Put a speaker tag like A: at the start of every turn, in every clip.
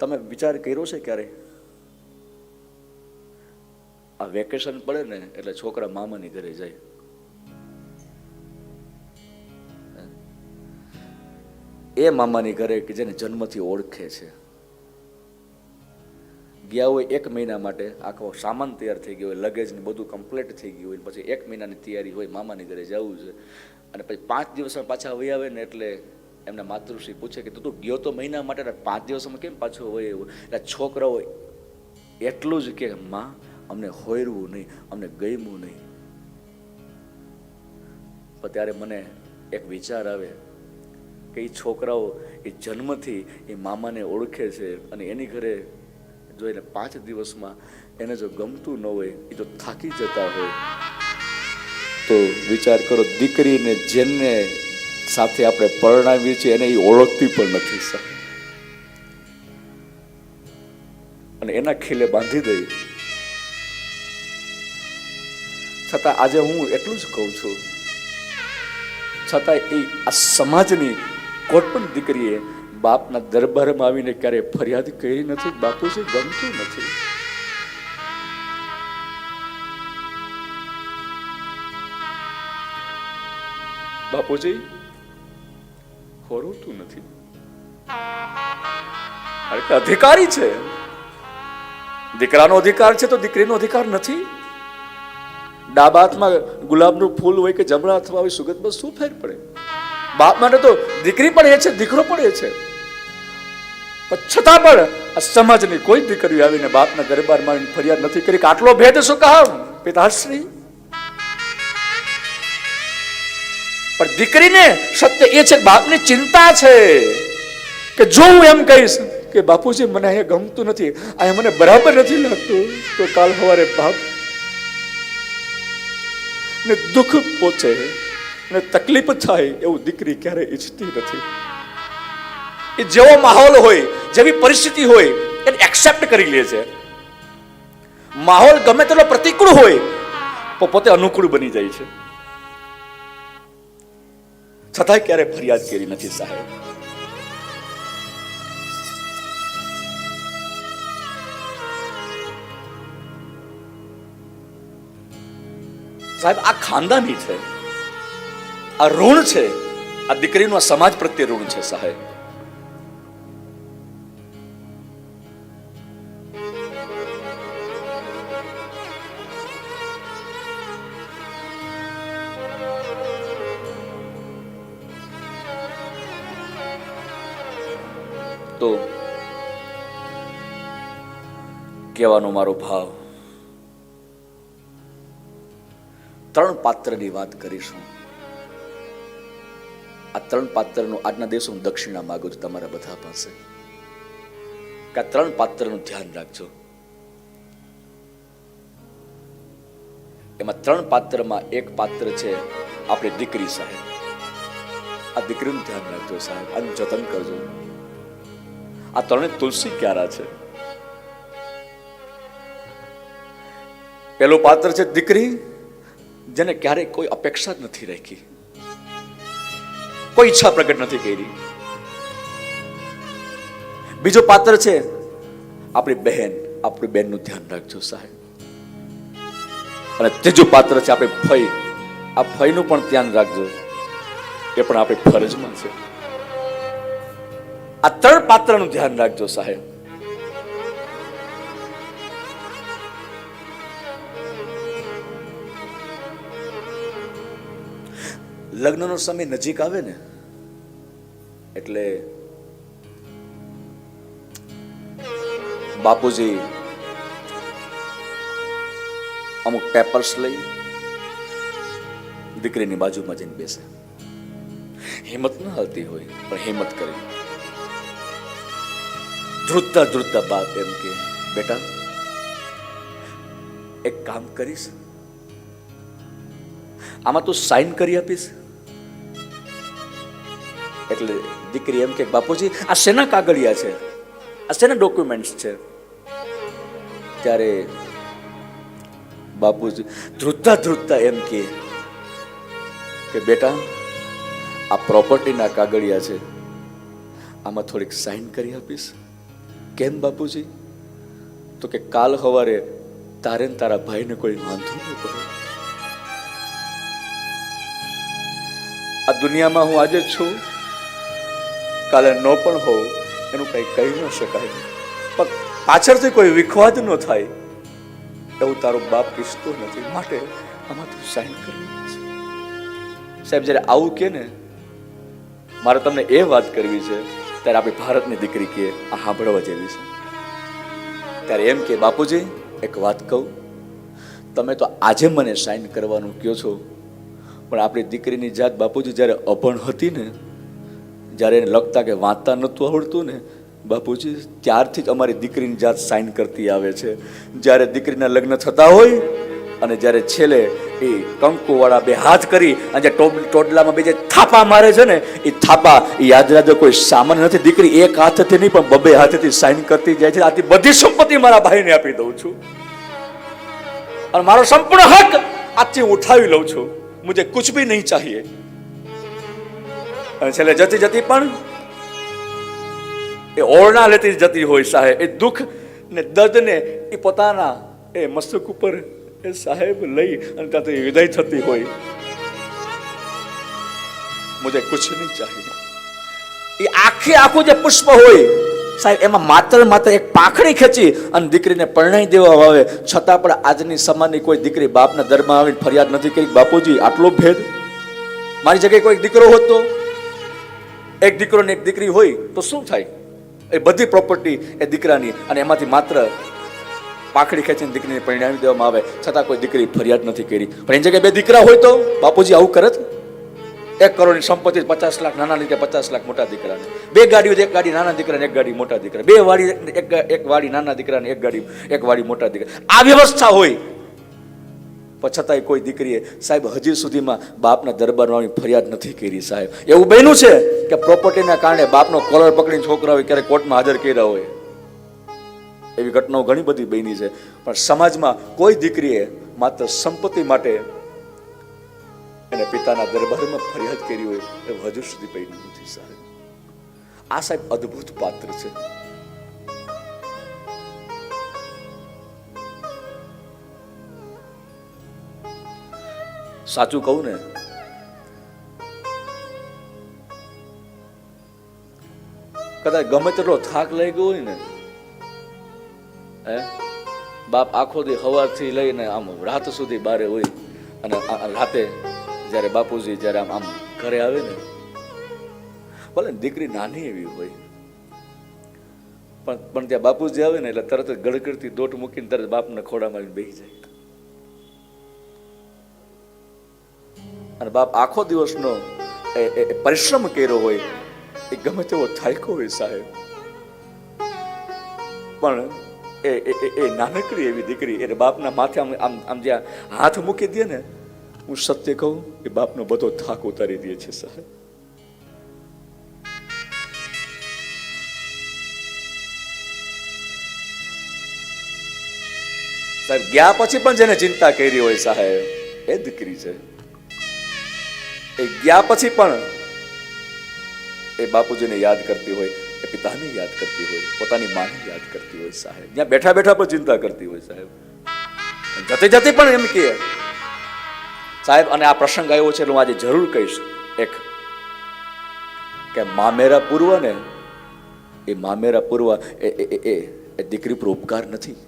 A: તમે વિચાર કર્યો છે ક્યારે? આ વેકેશન પડે ને, એટલે છોકરા મામાની ઘરે જાય. એ મામાની ઘરે કે જેને જન્મથી ઓળખે છે. ગયા હોય એક મહિના માટે, આખો સામાન તૈયાર થઈ ગયો હોય લગેજ ને બધું કમ્પ્લીટ થઈ ગયું હોય પછી એક મહિનાની તૈયારી હોય, મામાની ઘરે જવું છે. અને પછી પાંચ દિવસમાં પાછા વહી આવે ને, એટલે એમના માતૃશ્રી પૂછે કે તું તું ગયો તો મહિના માટે પાંચ દિવસમાં કેમ પાછો હોય એવું? એટલે છોકરાઓ એટલું જ કે, માં, અમને હોયરવું નહીં, અમને ગયમું નહીં. પણ ત્યારે મને એક વિચાર આવે કે એ છોકરાઓ એ જન્મથી એ મામાને ઓળખે છે અને એની ઘરે જો એને પાંચ દિવસમાં એને જો ગમતું ન હોય, એ તો થાકી જતા હોય. તો વિચાર કરો, દીકરીને જેને સાથે આપણે પરણાવીએ છીએ, એને એ ઓળખતી પણ નથી અને એના ખીલે બાંધી દઈ છતાં આજે હું એટલું જ કહું છું, છતાં એ આ સમાજની કોઈ પણ દીકરીએ બાપના દરબારમાં આવીને ક્યારે ફરિયાદ કરી નથી બાપુજી ગમતું નથી. બાપુજી હોરવતું નથી. અધિકારી છે. દીકરાનો અધિકાર છે તો દીકરીનો અધિકાર નથી. ડાબા હાથમાં ગુલાબનું ફૂલ હોય કે જમણા હાથમાં હોય, સુગંધમાં શું ફેર પડે? બાપ માટે તો દીકરી પણ એ છે, દીકરો પણ એ છે. છતાં પણ આ સમાજની કોઈ દીકરી આવીને બાપના દરબારમાં ફરિયાદ નથી કરી કે આટલો ભેદ શું કામ? પિતાશ્રી? પણ દીકરીને સત્ય એ છે કે બાપની ચિંતા છે. કે જો હું એમ કહીશ કે બાપુજી, મને અહીંયા ગમતું નથી, અહીંયા મને બરાબર નથી લાગતું, તો કાલ સવારે બાપ ને દુઃખ પહોંચે અને તકલીફ થાય એવું દીકરી ક્યારે ઈચ્છતી નથી. એ જેવો માહોલ હોય, જેવી પરિસ્થિતિ હોય, એને એક્સેપ્ટ કરી લે છે. માહોલ ગમે તેટલો પ્રતિકૂળ હોય પોતે અનુકૂળ બની જાય છે. છતાંય ક્યારે ફરિયાદ કરી નથી, સાહેબ? સાહેબ, આ ખાનદાની છે. આ ઋણ છે. આ દીકરીનું આ સમાજ પ્રત્યે ઋણ છે, સાહેબ. કહેવાનો મારો ભાવ. ત્રણ પાત્રની વાત કરીશું. આ ત્રણ પાત્રનું આજના દિવસે હું દક્ષિણા માંગુ છું તમારા બધા પાસે. કે આ ત્રણ પાત્રનું ધ્યાન રાખજો. એમાં ત્રણ પાત્રમાં એક પાત્ર છે આપણી દીકરી સાહેબ. આ દીકરીનું ધ્યાન રાખજો સાહેબ. અને જતન કરજો. આ ત્રણે તુલસી ક્યારા છે? પેલું પાત્ર છે દીકરી, જેને ક્યારેય કોઈ અપેક્ષા જ નથી રાખી. કોઈ ઈચ્છા પ્રગટ નથી કરી. બીજો પાત્ર છે આપણી બહેન. આપણી બહેનનું ધ્યાન રાખજો સાહેબ. અને ત્રીજું પાત્ર છે આપણે ફઈ આ ફઈનું પણ ધ્યાન રાખજો. એ પણ આપણી ફરજમાં છે. આ ત્રણ પાત્રનું ધ્યાન રાખજો સાહેબ. લગ્નનો સમય નજીક આવે ને, એટલે બાપુજી અમુક પેપર્સ લઈ દીકરીની બાજુમાં જઈને બેસે. હિંમત ન હાલતી હોય, પણ હિંમત કરી. ધ્રુતતા ધ્રુતતા બાપ એમ કે, બેટા, એક કામ કરીશ. આમાં તું સાઈન કરી આપીશ. એટલે દીકરી એમ કે, બાપુજી, આ શેના કાગળિયા છે? આ શેના ડોક્યુમેન્ટ્સ છે? ત્યારે બાપુજી ધ્રુજતા ધ્રુજતા એમ કે કે બેટા, આ પ્રોપર્ટીના કાગળિયા છે. આમાં થોડીક સાઈન કરી આપીશ. કેમ બાપુજી? તો કે કાલ સવારે તારે તારા ભાઈને કોઈ વાંધો ન પડે. આ દુનિયામાં હું આજે છું. કાલે ન પણ હોવ એનું કંઈ કહી ન શકાય. પણ પાછળથી કોઈ વિખવાદ ન થાય, એવું તારો બાપ ઈચ્છતો નથી. માટે આમાં તું સાઈન કરવી છે. સાહેબ, જ્યારે આવું કે ને, મારે તમને એ વાત કરવી છે, ત્યારે આપણી ભારતની દીકરી કે આ સાંભળવા જેવી છે. ત્યારે એમ કે બાપુજી, એક વાત કહું. તમે તો આજે મને સાઈન કરવાનું કહો છો, પણ આપણી દીકરીની જાત બાપુજી જ્યારે અભણ હતી ને જ્યારે એને લખતા કે વાંચતા નહોતું આવડતું ને, બાપુજી, ત્યારથી જ અમારી દીકરીની જાત સાઈન કરતી આવે છે. જ્યારે દીકરીના લગ્ન થતા હોય અને જ્યારે છેલ્લે એ કંકુવાળા બે હાથ કરી અને જે ટોડલામાં બે જે થાપા મારે છે ને, એ થાપા એ યાદ રાખજો, કોઈ સામાન્ય નથી. દીકરી એક હાથથી નહીં, પણ બબે હાથેથી સાઈન કરતી જાય છે. આથી બધી સંપત્તિ મારા ભાઈને આપી દઉં છું. અને મારો સંપૂર્ણ હક આજથી ઉઠાવી લઉં છું. મુજે કુછ ભી નહીં ચાહીએ. અને છેલ્લે જતી જતી પણ એ ઓરણા લેતી જતી હોય સાહેબ, એ દુઃખ ને દર્દને એ પોતાના એ મસ્તક ઉપર એ સાહેબ લઈ અને ત્યાંથી વિદાય થતી હોય. મુજે કુછ નહીં ચાહીએ એ આખે આખું જે પુષ્પ હોય, સાહેબ, એમાં માત્ર માત્ર એક પાખડી ખેંચી અને દીકરીને પરણાઈ દેવા આવે. છતાં પણ આજની સમાજની કોઈ દીકરી બાપના દરમાં આવીને ફરિયાદ નથી કરી બાપુજી, આટલો ભેદ? મારી જગ્યાએ કોઈ દીકરો હોત એક દીકરો ને એક દીકરી હોય તો શું થાય? એ બધી પ્રોપર્ટી એ દીકરાની અને એમાંથી માત્ર પાખડી ખેંચીને દીકરીને પરિણામી દેવામાં આવે, છતાં કોઈ દીકરી ફરિયાદ નથી કરી. પણ એની જગ્યાએ બે દીકરા હોય તો બાપુજી આવું કરત એક કરોડની સંપત્તિ, પચાસ લાખ, નાના લીધે પચાસ લાખ મોટા દીકરાને. બે ગાડીઓ એક ગાડી નાના દીકરાને, એક ગાડી મોટા દીકરા. બે વાડી એક એક વાડી નાના દીકરાને, એક ગાડી, એક વાડી મોટા દીકરા. આ વ્યવસ્થા હોય. પણ છતાંય કોઈ દીકરીએ, સાહેબ, હજી સુધીમાં બાપના દરબારમાં ફરિયાદ નથી કરી, સાહેબ. એવું બન્યું છે કે પ્રોપર્ટીના કારણે બાપનો કોલર પકડીને છોકરાઓ ક્યારેક કોર્ટમાં હાજર કર્યા હોય? એવી ઘટનાઓ ઘણી બધી બની છે. પણ સમાજમાં કોઈ દીકરીએ માત્ર સંપત્તિ માટે એને પિતાના દરબારમાં ફરિયાદ કરી હોય, એવું હજુ સુધી બન્યું નથી, સાહેબ. આ સાહેબ અદ્ભુત પાત્ર છે. સાચું કહું ને? કદાચ ગમે તેટલો થાક લઈ ગયો હોય ને, હે? બાપ આખો દી સવારથી લઈને આમ રાત સુધી બારે હોય અને રાતે જ્યારે બાપુજી જ્યારે આમ આમ ઘરે આવે ને, ભલે દીકરી નાની એવી હોય, પણ પણ ત્યાં બાપુજી આવે ને એટલે તરત જ ગડગડતી દોટ મૂકીને તરત બાપને ખોડામાં બેસી જાય. અને બાપ આખો દિવસનો એ પરિશ્રમ કર્યો હોય, એ ગમે તેવો થાયકો હોય સાહેબ. પણ એ, એ- એ નાનકડી એવી દીકરી, એને બાપના માથે આમ આમ આમ જ્યાં હાથ મૂકી દે ને, હું સત્ય કહું, એ બાપનો બધો થાક ઉતારી દે છે સાહેબ. સાહેબ, ગયા પછી પણ જેને ચિંતા કરી હોય સાહેબ, એ દીકરી છે. એ ગયા પછી પણ એ બાપુજીને યાદ કરતી હોય, એ પિતાને યાદ કરતી હોય, પોતાની માને યાદ કરતી હોય સાહેબ. જ્યાં બેઠા બેઠા પણ ચિંતા કરતી હોય સાહેબ. જતે જતે પણ એમ કે સાહેબ, અને આ પ્રસંગ આવ્યો છે હું આજે જરૂર કહીશ એક, કે મામેરા પૂર્વ ને, એ મામેરા પૂર્વ એ દીકરી પર ઉપકાર નથી.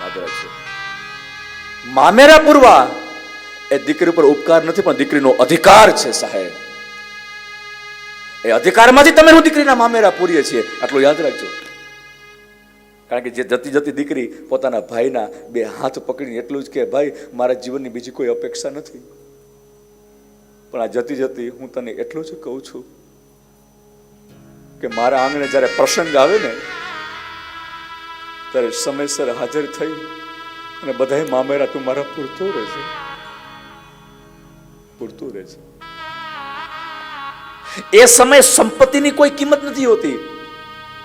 A: યાદ રાખજો. મામેરા પૂર્વ એ દીકરી ઉપર ઉપકાર નથી, પણ દીકરીનો અધિકાર છે, સાહેબ. એ અધિકારમાંથી તમે હું દીકરીના મામેરા પૂરીએ છીએ, આટલું યાદ રાખજો. કારણ કે જે જતી જતી દીકરી પોતાના ભાઈના બે હાથ પકડીને એટલું જ કે, ભાઈ, મારા જીવનની બીજી કોઈ અપેક્ષા નથી. પણ આ જતી જતી હું તને એટલું જ કહું છું કે મારા આંગણે જ્યારે પ્રસંગ આવે ને, ત્યારે સમયસર હાજર થઈ અને બધાય મામેરા તું મારા પૂરતો રહેશે પૂરતું રહે છે. એ સમયે સંપત્તિની કોઈ કિંમત નથી હોતી.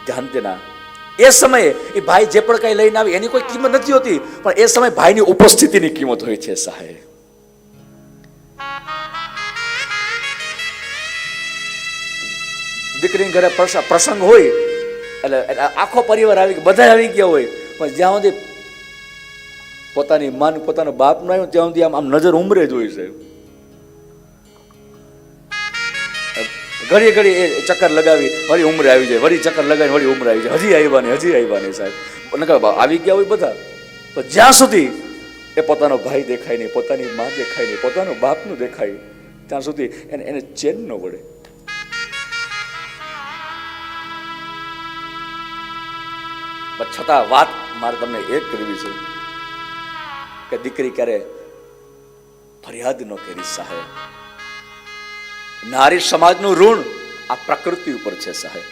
A: ધ્યાન દેના. એ સમયે એ ભાઈ જે પણ કઈ લઈને આવે, એની કોઈ કિંમત નથી હોતી. પણ એ સમયે ભાઈની ઉપસ્થિતિની કિંમત હોય છે, સાહેબ. દીકરી ઘરે પ્રસંગ હોય, એટલે આખો પરિવાર આવી બધા આવી ગયા હોય, પણ જ્યાં સુધી પોતાની માન, પોતાનો બાપ ન આવ્યો, ત્યાં સુધી આમ આમ નજર ઉમરે જ હોય છે. ઘડી ઘડી એ ચક્કર લગાવી, વળી ઉમરે આવી જાય. વળી ચક્કર લગાવી વળી ઉંમરે આવી જાય. હજી આવ્યા ને હજી આવ્યા ને સાહેબ. નકર આવી ગયા હોય બધા. તો જ્યાં સુધી એ પોતાનો ભાઈ દેખાય નહીં, પોતાની માં દેખાય નહીં, પોતાનો બાપનું દેખાય, ત્યાં સુધી એને એને ચેન ન પડે છતાં વાત મારે તમને એ કરવી છે, કે દીકરી ક્યારે ફરિયાદ ન કરી સાહેબ. નારી સમાજનું ઋણ આ પ્રકૃતિ ઉપર છે સાહેબ.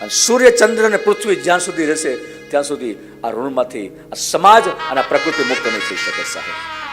A: અને સૂર્ય, ચંદ્ર અને પૃથ્વી જ્યાં સુધી રહેશે, ત્યાં સુધી આ ઋણમાંથી આ સમાજ અને આ પ્રકૃતિ મુક્ત નહીં થઈ શકે સાહેબ.